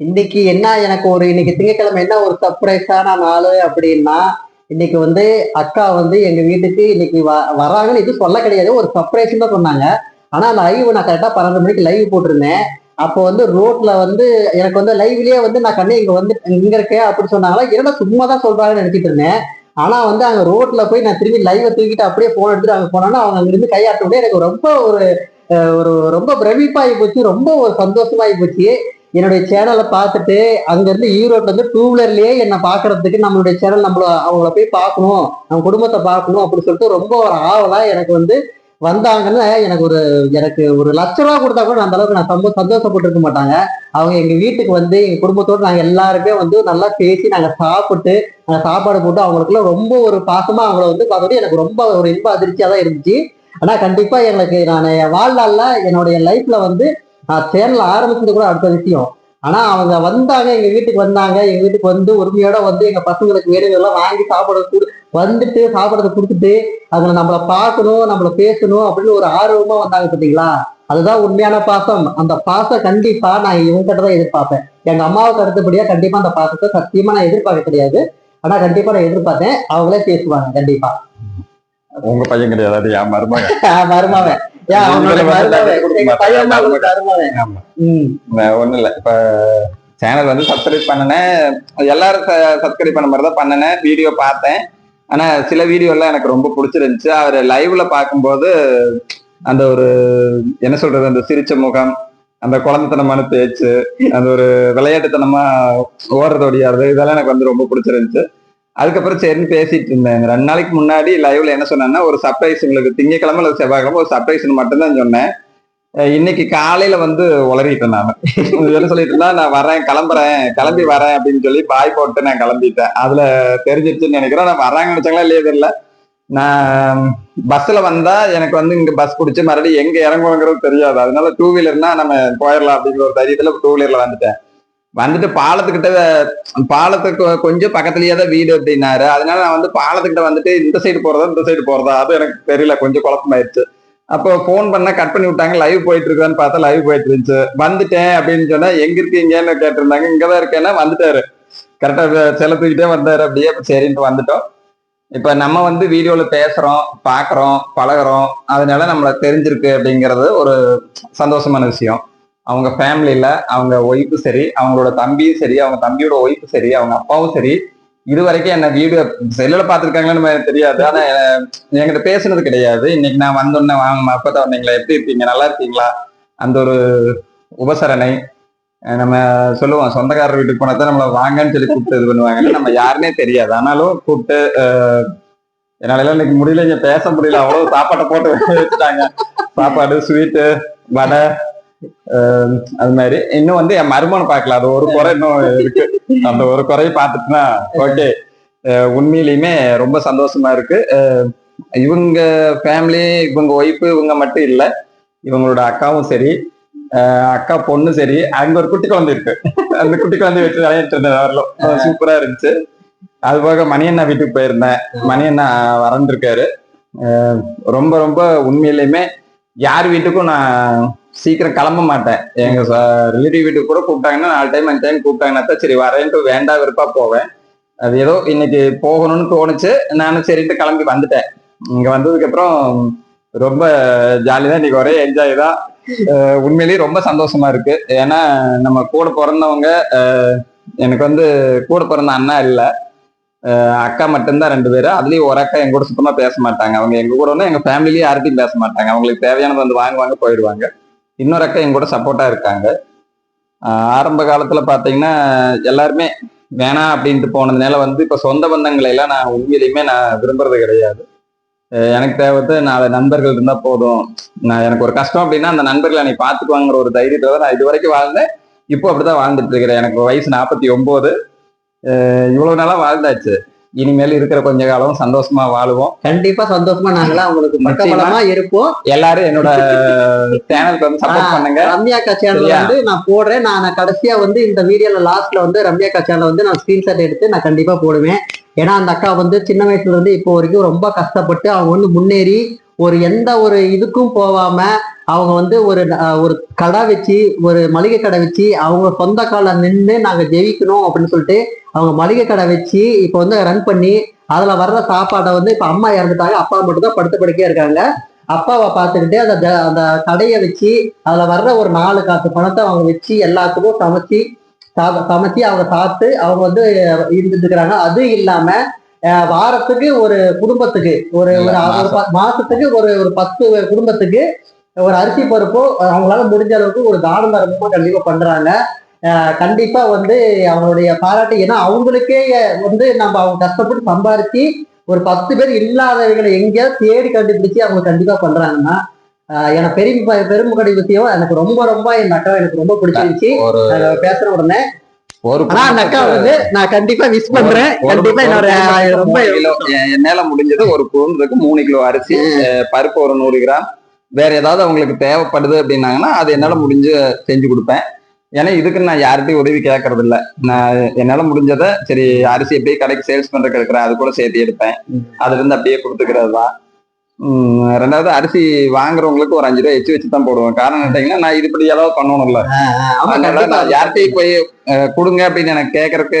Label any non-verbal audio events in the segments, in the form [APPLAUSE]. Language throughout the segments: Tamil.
இன்னைக்கு என்ன எனக்கு ஒரு இன்னைக்கு திங்கக்கிழமை என்ன ஒரு சர்ப்ரைஸான நாள் அப்படின்னா இன்னைக்கு வந்து அக்கா வந்து எங்க வீட்டுக்கு இன்னைக்கு வ- வராங்கன்னு இது சொல்ல கிடையாது. ஒரு சர்ப்ரைஸ் தான் சொன்னாங்க. ஆனா லைவ் நான் கரெக்டா பன்னெண்டு மணிக்கு லைவ் போட்டிருந்தேன். அப்போ வந்து ரோட்ல வந்து எனக்கு வந்து லைவ்லயே வந்து நான் கண்ணு இங்க வந்து இங்க இருக்கேன் அப்படின்னு சொன்னாங்களா? என்னடா சும்மா தான் சொல்றாங்கன்னு நினைச்சிட்டு இருந்தேன். ஆனா வந்து அங்க ரோட்ல போய் நான் திரும்பி லைவை தூக்கிட்டு அப்படியே போன் எடுத்துட்டு அங்க போனோன்னா அவங்க அங்க இருந்து கையாட்ட எனக்கு ரொம்ப ஒரு ஒரு ரொம்ப பிரமிப்பாகி போச்சு. ரொம்ப ஒரு சந்தோஷமாகி போச்சு. என்னுடைய சேனலை பார்த்துட்டு அங்கேருந்து ஈரோட்ல இருந்து டூ வீலர்லயே என்னை பார்க்கறதுக்கு நம்மளுடைய சேனல் நம்மள அவங்கள போய் பார்க்கணும் நம்ம குடும்பத்தை பார்க்கணும் அப்படின்னு சொல்லிட்டு ரொம்ப ஒரு ஆவலா எனக்கு வந்து வந்தாங்கன்னு எனக்கு ஒரு எனக்கு ஒரு லட்ச ரூபா கொடுத்தா கூட நான் அந்த அளவுக்கு நான் ரொம்ப சந்தோஷப்பட்டிருக்க மாட்டாங்க. அவங்க எங்க வீட்டுக்கு வந்து எங்க குடும்பத்தோடு நாங்க எல்லாருமே வந்து நல்லா பேசி நாங்க சாப்பிட்டு நாங்க சாப்பாடு போட்டு அவங்களுக்குள்ள ரொம்ப ஒரு பாசமா அவங்கள வந்து பார்த்தோன்னே எனக்கு ரொம்ப ஒரு இன்ப அதிர்ச்சியா தான் இருந்துச்சு. ஆனா கண்டிப்பா எனக்கு நான் என் வாழ்நாள்ல என்னுடைய லைஃப்ல வந்து நான் சேனல் ஆரம்பிச்சது கூட அடுத்த விஷயம். ஆனா அவங்க வந்தாங்க எங்க வீட்டுக்கு வந்தாங்க எங்க வீட்டுக்கு வந்து உரிமையோட வந்து எங்க பசங்களுக்கு வேணுங்கெல்லாம் வாங்கி சாப்பிட கொடு வந்துட்டு சாப்பிடறத கொடுத்துட்டு அதுல நம்மள பார்க்கணும் நம்மள பேசணும் அப்படின்னு ஒரு ஆர்வமா வந்தாங்க பாத்தீங்களா? அதுதான் உண்மையான பாசம். அந்த பாசம் கண்டிப்பா நான் இவங்ககிட்ட தான் எதிர்பார்ப்பேன். எங்க அம்மாவுக்கு அடுத்தபடியா கண்டிப்பா அந்த பாசத்தை சத்தியமா நான் எதிர்பார்க்க கிடையாது. ஆனா கண்டிப்பா நான் எதிர்பார்த்தேன். அவங்களே பேசுவாங்க கண்டிப்பா. உங்க பையன் கிடையாது. என் மருமக [LAUGHS] மருமாவன் ஏன் அவனோட மருமாவன் எங்க பையன் தான் உங்களுக்கு மருமாவன் ஆமா. ம். ஒண்ணும் இல்ல. இப்ப சேனல் வந்து சப்ஸ்கிரைப் பண்ணினேன். எல்லாரும் சப்ஸ்கிரைப் பண்ண மாதிரி தான் பண்ணினேன். வீடியோ பார்த்தேன். ஆனா சில வீடியோ எல்லாம் எனக்கு ரொம்ப பிடிச்சிருந்துச்சு. அவர் லைவ்ல பார்க்கும்போது அந்த ஒரு என்ன சொல்றது அந்த சிரிச்ச முகம் அந்த குழந்தைத்தனமான பேச்சு அந்த ஒரு விளையாட்டுத்தனமா ஓடுறது ஒடியாடுறது இதெல்லாம் எனக்கு வந்து ரொம்ப பிடிச்சிருந்துச்சு. அதுக்கப்புறம் சரின்னு பேசிட்டு இருந்தேன். ரெண்டு நாளைக்கு முன்னாடி லைவ்ல என்ன சொன்னேன்னா ஒரு சர்ப்ரைஸ் உங்களுக்கு திங்கக்கிழமை அல்லது செவ்வாய்க்கிழமை ஒரு சர்ப்ரைஸ் மட்டும்தான் சொன்னேன். இன்னைக்கு காலையில வந்து உளறிட்டேன் நான். [LAUGHS] என்ன சொல்லிட்டு இருந்தா நான் வரேன் கிளம்புறேன் கிளம்பி வரேன் அப்படின்னு சொல்லி பாய் போட்டு நான் கிளம்பிட்டேன். அதுல தெரிஞ்சிருச்சுன்னு நினைக்கிறேன். நான் வராங்கன்னு நினைச்சாங்களா இல்லையா தெரியல. நான் பஸ்ல வந்தா எனக்கு வந்து இங்க பஸ் பிடிச்சி மறுபடியும் எங்க இறங்குவோங்கிறது தெரியாது. அதனால டூ வீலர்னா நம்ம போயிடலாம் அப்படிங்கிற ஒரு தைரியத்துல டூ வீலர்ல வந்துட்டேன். வந்துட்டு பாலத்துக்கிட்ட பாலத்துக்கு கொஞ்சம் பக்கத்துலயே தான் வீடு அப்படின்னாரு. அதனால நான் வந்து பாலத்துக்கிட்ட வந்துட்டு இந்த சைடு போறதா இந்த சைடு போறதா அது எனக்கு தெரியல. கொஞ்சம் குழப்பமாயிருச்சு அப்போ ஃபோன் பண்ண கட் பண்ணி விட்டாங்க. லைவ் போயிட்டு இருக்குதான்னு பார்த்தா லைவ் போயிட்டு இருந்துச்சு. வந்துட்டேன் அப்படின்னு சொன்னா எங்க இருக்கீங்கன்னு கேட்டிருந்தாங்க. இங்கதான் இருக்கேன்னா வந்துட்டாரு. கரெக்டா செல்ல தூக்கிட்டே வந்தாரு அப்படியே. சரின்ட்டு வந்துட்டோம். இப்ப நம்ம வந்து வீடியோல பேசுறோம் பாக்குறோம் பழகுறோம். அதனால நம்மள தெரிஞ்சிருக்கு அப்படிங்கிறது ஒரு சந்தோஷமான விஷயம். அவங்க ஃபேமிலியில அவங்க ஒய்ஃபு சரி அவங்களோட தம்பியும் சரி அவங்க தம்பியோட ஒய்ஃபு சரி அவங்க அப்பாவும் சரி இது வரைக்கும் என்ன வீடியோ செல்லுல பாத்துருக்காங்கன்னு தெரியாது. ஆனா என்கிட்ட பேசுனது கிடையாது. இன்னைக்கு நான் வந்தோடனே வாங்க அப்பதான் வந்தீங்களா எப்படி இருக்கீங்க? நல்லா இருக்கீங்களா? அந்த ஒரு உபசரணை நம்ம சொல்லுவோம். சொந்தக்காரர் வீட்டுக்கு போனா தான் நம்மளை வாங்கன்னு சொல்லி கூப்பிட்டு இது பண்ணுவாங்க நம்ம யாருன்னே தெரியாது. ஆனாலும் கூப்பிட்டு என்னால எல்லாம் இன்னைக்கு முடியல இங்க பேச முடியல. அவ்வளவு சாப்பாட்டை போட்டு வச்சுட்டாங்க. சாப்பாடு ஸ்வீட்டு வடை அது மாதிரி. இன்னும் வந்து என் மருமனை பார்க்கல. அது ஒரு குறை இன்னும் இருக்கு. அந்த ஒரு குறையை பார்த்துட்டுனா ஓகே. உண்மையிலுமே ரொம்ப சந்தோஷமா இருக்கு. இவங்க ஃபேமிலி இவங்க ஒய்ஃபு இவங்க மட்டும் இல்ல. இவங்களோட அக்காவும் சரி. அஹ், அக்கா பொண்ணு சரி. அங்க ஒரு குட்டி குழந்தை இருக்கு. அந்த குட்டி குழந்தை வச்சு விளையாட்டு இருந்தேன் வரலும். சூப்பரா இருந்துச்சு. அது போக மணியண்ணா வீட்டுக்கு போயிருந்தேன். மணியண்ணா வறந்துருக்காரு ரொம்ப ரொம்ப உண்மையிலுமே யார் வீட்டுக்கும் நான் சீக்கிரம் கிளம்ப மாட்டேன். எங்க ரிலேட்டிவ் வீட்டுக்கு கூட கூப்பிட்டாங்கன்னா நாலு டைம் அஞ்சு டைம் கூப்பிட்டாங்கன்னா தான் சரி வரேன்ட்டு வேண்டாம் விருப்பா போவேன். அது ஏதோ இன்னைக்கு போகணும்னு தோணுச்சு. நானும் சரின்ட்டு கிளம்பி வந்துட்டேன். இங்க வந்ததுக்கு அப்புறம் ரொம்ப ஜாலி தான். இன்னைக்கு ஒரே என்ஜாய் தான். உண்மையிலேயே ரொம்ப சந்தோஷமா இருக்கு. ஏன்னா நம்ம கூட பிறந்தவங்க எனக்கு வந்து கூட பிறந்த அண்ணா இல்லை. அக்கா மட்டும்தான் ரெண்டு பேரும் அதுலயும் ஒரு அக்கா எங்க கூட சுத்தமா பேச மாட்டாங்க. அவங்க எங்க கூட எங்க ஃபேமிலியே யார்ட்டையும் பேச மாட்டாங்க. அவங்களுக்கு தேவையானது வந்து வாங்குவாங்க போயிடுவாங்க. இன்னொரு அக்கா எங்க கூட சப்போர்ட்டா இருக்காங்க. ஆரம்ப காலத்துல பாத்தீங்கன்னா எல்லாருமே வேணாம் அப்படின்ட்டு போனதுனால வந்து இப்ப சொந்த பந்தங்களை எல்லாம் நான் உண்மையிலையுமே நான் விரும்புறது கிடையாது. எனக்கு தேவைத்து நாலு நண்பர்கள் இருந்தா போதும். நான் எனக்கு ஒரு கஷ்டம் அப்படின்னா அந்த நண்பர்களை நீ பாத்துக்குவாங்கிற ஒரு தைரியத்தை தான் நான் இது வரைக்கும் வாழ்ந்தேன். இப்போ அப்படிதான் வாழ்ந்துட்டு இருக்கிறேன். எனக்கு வயசு நாற்பத்தி ஒன்பது இவ்வளவு நாளா வாழ்ந்தாச்சு. இனிமேல் இருக்கிற கொஞ்ச காலம் சந்தோஷமா வாழுவோம். கண்டிப்பா சந்தோஷமா நாங்களாம் உங்களுக்கு. பக்கபலமா இருப்போம். எல்லாரும் என்னோட சேனலுக்கு வந்து சப்போர்ட் பண்ணுங்க. ரம்யா அக்கா சேனல்? வந்து நான் போடுறேன். நான் நான் கடைசியா வந்து இந்த வீடியோல லாஸ்ட்ல வந்து ரம்யா அக்கா சேனல் வந்து நான் ஸ்கிரீன்ஷாட் எடுத்து நான் கண்டிப்பா போடுவேன். ஏன்னா அந்த அக்கா வந்து சின்ன வயசுல இருந்து இப்போ வரைக்கும் ரொம்ப கஷ்டப்பட்டு அவங்க வந்து முன்னேறி ஒரு எந்த ஒரு இதுக்கும் போகாம அவங்க வந்து ஒரு ஒரு கடை வச்சு ஒரு மளிகை கடை வச்சு அவங்க சொந்த கால நின்று நாங்க ஜெயிக்கணும் அப்படின்னு சொல்லிட்டு அவங்க மளிகை கடை வச்சு இப்போ வந்து ரன் பண்ணி அதுல வர்ற சாப்பாடை வந்து இப்ப அம்மா இறந்துட்டாங்க. அப்பா மட்டும் தான் படுத்த படுக்கையா இருக்காங்க. அப்பாவை பார்த்துக்கிட்டு அந்த அந்த கடையை வச்சு அதுல வர்ற ஒரு நாலு காசு பணத்தை அவங்க வச்சு எல்லாத்துக்கும் சமைச்சு சமைச்சு அவங்க சாப்பிட்டு அவங்க வந்து இருந்துட்டு இருக்கிறாங்க அது இல்லாம வாரத்துக்கு ஒரு குடும்பத்துக்கு ஒரு ஒரு மாசத்துக்கு ஒரு ஒரு பத்து குடும்பத்துக்கு ஒரு அரிசி பருப்போ அவங்களால முடிஞ்ச அளவுக்கு ஒரு தான தர்மமோ கண்டிப்பா பண்றாங்க. கண்டிப்பா வந்து அவங்களுடைய பாராட்டு ஏன்னா அவங்களுக்கே வந்து நம்ம அவங்க கஷ்டப்பட்டு சம்பாரிச்சு ஒரு பத்து பேர் இல்லாதவங்களை எங்கேயாவது தேடி கண்டுபிடிச்சு அவங்க கண்டிப்பா பண்றாங்கன்னா எனக்கு பெரும் பெருமுகடி விஷயம் எனக்கு ரொம்ப ரொம்ப என் அக்கா எனக்கு ரொம்ப பிடிச்சிருந்துச்சு. பேசுற உடனே. ஒரு ஆனா அந்த அக்கா வந்து நான் கண்டிப்பா விஷ் பண்றேன். கண்டிப்பா என்னோட ரொம்ப என்னால முடிஞ்சது ஒரு குடும்பத்துக்கு மூணு கிலோ அரிசி பருப்பு ஒரு நூறு கிராம். வேற ஏதாவது அவங்களுக்கு தேவைப்படுது அப்படின்னாங்கன்னா அது என்னால முடிஞ்சு செஞ்சு கொடுப்பேன். ஏன்னா இதுக்கு நான் யார்கிட்டயும் உதவி கேட்கறது இல்ல நான் என்னால முடிஞ்சதை சரி அரிசி எப்படி கடைக்கு சேல்ஸ் பண்றதுக்கு இருக்கிறேன் அது கூட சேர்த்து எடுப்பேன். அதுல இருந்து அப்படியே கொடுத்துக்கிறது தான் ரெண்டாவது அரிசி வாங்குறவங்களுக்கு ஒரு அஞ்சு ரூபாய் எச்சு வச்சு தான் போடுவேன் காரணம் கேட்டீங்கன்னா நான் இது இப்படி ஏதாவது பண்ணணும்ல யார்கிட்டயும் போய் கொடுங்க அப்படின்னு எனக்கு கேட்கறதுக்கு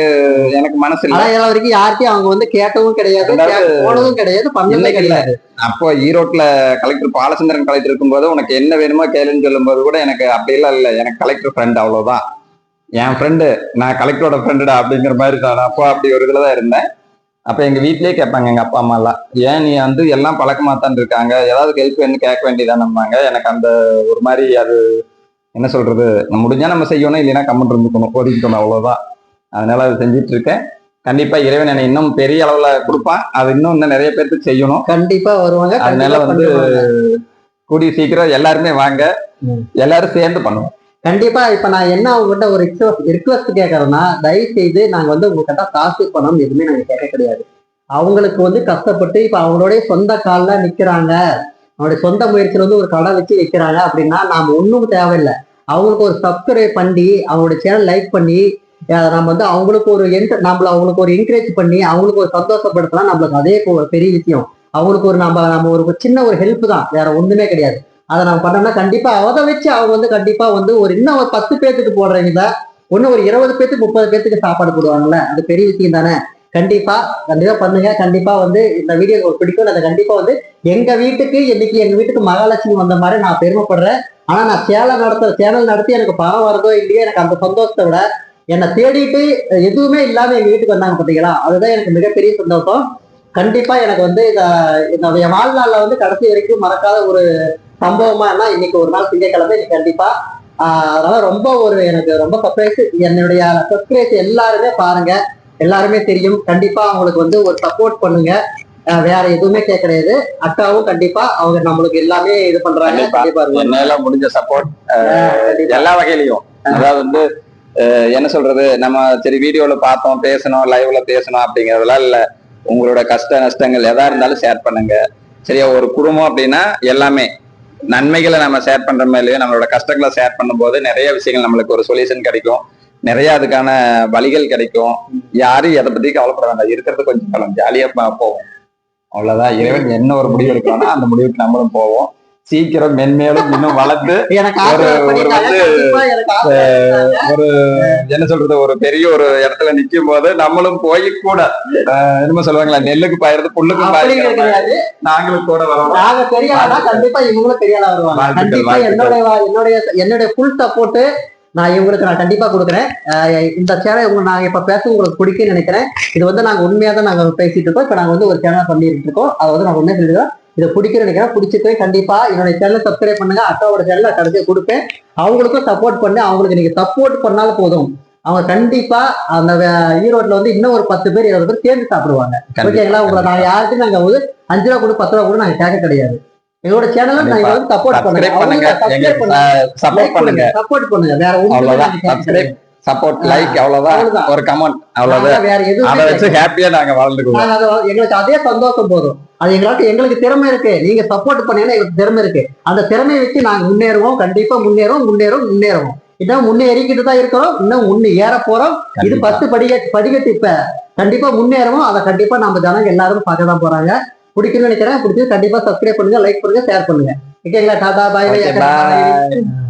எனக்கு மனசு இல்லை. வரைக்கும் யார்கிட்டயும் அவங்க வந்து கேட்டதும் கிடையாது போனதும் கிடையாது இல்ல. கிடையாது. அப்போ ஈரோட்ல கலெக்டர் பாலச்சந்திரன் கலெக்டர் இருக்கும்போது உனக்கு என்ன வேணுமோ கேளுன்னு சொல்லும்போது கூட எனக்கு அப்படியெல்லாம் இல்லை. எனக்கு கலெக்டர் ஃப்ரெண்ட் அவ்வளவுதான். என் ஃப்ரெண்டு நான் கலெக்டரோட ஃப்ரெண்டுடா அப்படிங்கிற மாதிரி தான். அப்போ அப்படி ஒரு இதுல தான் இருந்தேன். அப்ப எங்க வீட்லயே கேட்பாங்க எங்க அப்பா அம்மா எல்லாம் ஏன் நீ வந்து எல்லாம் பழக்கமா தான் இருக்காங்க ஏதாவது ஹெல்ப் வேணும் கேட்க வேண்டியதான் நம்பாங்க எனக்கு அந்த ஒரு மாதிரி அது என்ன சொல்றது நம்ம முடிஞ்சா நம்ம செய்யணும் இல்லைன்னா கம்மன் இருந்துக்கணும் ஒதுக்கிக்கணும் அவ்வளவுதான். அதனால அது செஞ்சுட்டு இருக்கேன் கண்டிப்பா இறைவன் என்னை இன்னும் பெரிய அளவுல கொடுப்பான் அது இன்னும் இன்னும் நிறைய பேருக்கு செய்யணும். கண்டிப்பா வருவாங்க அதனால வந்து. கூடிய சீக்கிரம் எல்லாருமே வாங்க. எல்லாரும் சேர்ந்து பண்ணுவோம். கண்டிப்பா இப்ப நான் என்ன உங்ககிட்ட ஒரு ரிக்வஸ்ட் கேட்கறேன்னா தயவு செய்து நாங்க வந்து உங்ககிட்ட காசு பணம் எதுவுமே நாங்க கேட்க கிடையாது. அவங்களுக்கு வந்து கஷ்டப்பட்டு இப்ப அவங்களுடைய சொந்த காலில் நிக்கிறாங்க. அவங்களுடைய சொந்த முயற்சியில வந்து ஒரு கடை வச்சு வைக்கிறாங்க அப்படின்னா நாம ஒண்ணும் தேவையில்லை. அவங்களுக்கு ஒரு சப்ஸ்கிரைப் பண்ணி அவங்களுடைய சேனல் லைக் பண்ணி நம்ம வந்து அவங்களுக்கு ஒரு என் நம்மள அவங்களுக்கு ஒரு என்கரேஜ் பண்ணி அவங்களுக்கு ஒரு சந்தோஷப்படுத்தலாம் நம்மளுக்கு அதே ஒரு பெரிய விஷயம். அவங்களுக்கு ஒரு நம்ம நம்ம ஒரு சின்ன ஒரு ஹெல்ப் தான். வேற ஒண்ணுமே கிடையாது. அதை நம்ம பண்ணோம்னா கண்டிப்பா அதை வச்சு அவங்க வந்து கண்டிப்பா வந்து ஒரு இன்னும் ஒரு பத்து பேத்துக்கு போடுறீங்க இன்னும் ஒரு இருபது பேத்துக்கு முப்பது பேத்துக்கு சாப்பாடு போடுவாங்கல்ல? அது பெரிய விஷயம் தானே? கண்டிப்பா கண்டிப்பா பண்ணுங்க. கண்டிப்பா வந்து இந்த வீடியோ உங்களுக்கு பிடிக்கும் அதை கண்டிப்பா வந்து எங்க வீட்டுக்கு இன்னைக்கு எங்க வீட்டுக்கு மகாலட்சுமி வந்த மாதிரி நான் பெருமைப்படுறேன். ஆனா நான் சேனல் நடத்த சேனல் நடத்தி எனக்கு பணம் வருதோ இல்லையோ எனக்கு அந்த சந்தோஷத்தை விட என்னை தேடிட்டு எதுவுமே இல்லாம எங்க வீட்டுக்கு வந்தாங்க பாத்தீங்களா? அதுதான் எனக்கு மிகப்பெரிய சந்தோஷம். கண்டிப்பா எனக்கு வந்து இத இந்த என் வாழ்நாளில் வந்து கடைசி வரைக்கும் மறக்காத ஒரு சம்பவமா இன்னைக்கு ஒரு நாள் திங்கக்கிழமை இன்னைக்கு கண்டிப்பா. அதனால ரொம்ப ஒரு எனக்கு ரொம்ப சர்ப்ரைஸ் என்னுடைய சப்ஸ்கிரைஸ் எல்லாருமே பாருங்க. எல்லாருமே தெரியும். கண்டிப்பா அவங்களுக்கு வந்து ஒரு சப்போர்ட் பண்ணுங்க. வேற எதுவுமே கேட்க கிடையாது அக்காவும் கண்டிப்பா அவங்க நம்மளுக்கு எல்லாமே இது பண்றாங்க. கண்டிப்பா. முடிஞ்ச சப்போர்ட். எல்லா வகையிலையும். அதாவது வந்து என்ன சொல்றது? நம்ம சரி வீடியோல பார்த்தோம் பேசணும் லைவ்ல பேசணும் அப்படிங்கறதெல்லாம் இல்ல. உங்களோட கஷ்ட நஷ்டங்கள் எதா இருந்தாலும் ஷேர் பண்ணுங்க. சரியா? ஒரு குடும்பம் அப்படின்னா எல்லாமே. நன்மைகளை நம்ம ஷேர் பண்ற மேலேயும் நம்மளோட கஷ்டங்களை ஷேர் பண்ணும்போது நிறைய விஷயங்கள் நம்மளுக்கு ஒரு சொல்யூஷன் கிடைக்கும். நிறைய அதுக்கான வழிகள் கிடைக்கும். யாரும் எதை பத்தி கவலைப்பட வேண்டாம். இருக்கிறது கொஞ்சம் காலம். ஜாலியா பா- போவோம். அவ்வளவுதான். இறைவன் என்ன ஒரு முடிவு எடுக்கணும்னா அந்த முடிவுக்கு நம்மளும் போவோம். சீக்கிரம் மென்மேலும் இன்னும் வளர்ந்து ஒரு- ஒரு. வந்து, ஒரு என்ன சொல்றது ஒரு பெரிய ஒரு இடத்துல நிக்கும் போது நம்மளும் போய் கூட என்னமோ சொல்லுவாங்களா நெல்லுக்கு அப்படிங்கிறது பாயிறது கிடையாது. நாங்களும் கூட வரோம். நாங்க பெரிய கண்டிப்பா இவங்களும் பெரிய ஆளா வருவாங்க. கண்டிப்பா. என்னுடைய என்னுடைய என்னுடைய ஃபுல் சப்போர்ட் நான் இவங்களுக்கு நான் கண்டிப்பா கொடுக்குறேன். இந்த சேனல் உங்க நாங்க இப்ப பேச உங்களுக்கு பிடிக்கும்னு நினைக்கிறேன். இது வந்து நாங்க உண்மையா தான் நாங்க பேசிட்டு இருக்கோம். இப்ப நாங்க வந்து ஒரு சேனல் பண்ணிட்டு இருக்கோம். அதை வந்து நாங்க உண்மையா சொல்லிடுறோம் இதை பிடிக்கும்னு நினைக்கிறேன். பிடிச்சிட்டு கண்டிப்பா என்னுடைய சேனலை சப்ஸ்கிரைப் பண்ணுங்க. அக்காவோட சேனல் கடைசியா கொடுப்பேன். அவங்களுக்கும் சப்போர்ட் பண்ணி. அவங்களுக்கு நீங்க சப்போர்ட் பண்ணாலும் போதும். அவங்க கண்டிப்பா அந்த ஈரோட்ல வந்து இன்னும் ஒரு பத்து பேர் இருபது பேர் சேர்ந்து சாப்பிடுவாங்க. ஓகேங்களா? உங்களை நாங்க யாருக்கும் நாங்க வந்து அஞ்சு ரூபா கூட பத்து ரூபா கூட நாங்க கேட்க கிடையாது. எங்களோட சேனலை நீங்க வந்து சப்போர்ட் பண்ணுங்க. சப்போர்ட் பண்ணுங்க. சப்போர்ட் பண்ணுங்க. வேற ஒண்ணுமே சப்போர்ட் லைக் அவ்வளவுதான். ஒரு கமெண்ட் அவ்வளவுதான் அதை வச்சு ஹாப்பியா நாங்க வாழ்ந்துக்குவோம். எங்களுக்கு அதே சந்தோஷம் போதும். அது எங்களுக்கு எங்களுக்கு திறமை இருக்கு. நீங்க சப்போர்ட் பண்ணீங்கன்னா எங்களுக்கு திறமை இருக்கு. அந்த திறமையை வச்சு நாங்க முன்னேறுவோம். கண்டிப்பா முன்னேறுவோம் முன்னேறும் முன்னேறுவோம். இன்னும் முன்னேறிக்கிட்டு தான் இருக்கிறோம். இன்னும் முன்னே ஏற போறோம். இது. பத்து படிக்கட்டு படிக்கட்டு இப்ப. கண்டிப்பா முன்னேறுவோம். அதை கண்டிப்பா நம்ம ஜனங்க எல்லாரும் பார்க்க தான் போறாங்க. பிடிக்கும்னு நினைக்கிறேன். பிடிச்சது கண்டிப்பா சப்ஸ்கிரைப் பண்ணுங்க லைக் பண்ணுங்க ஷேர் பண்ணுங்க. ஓகேங்களா? டாடா பாய் பாய்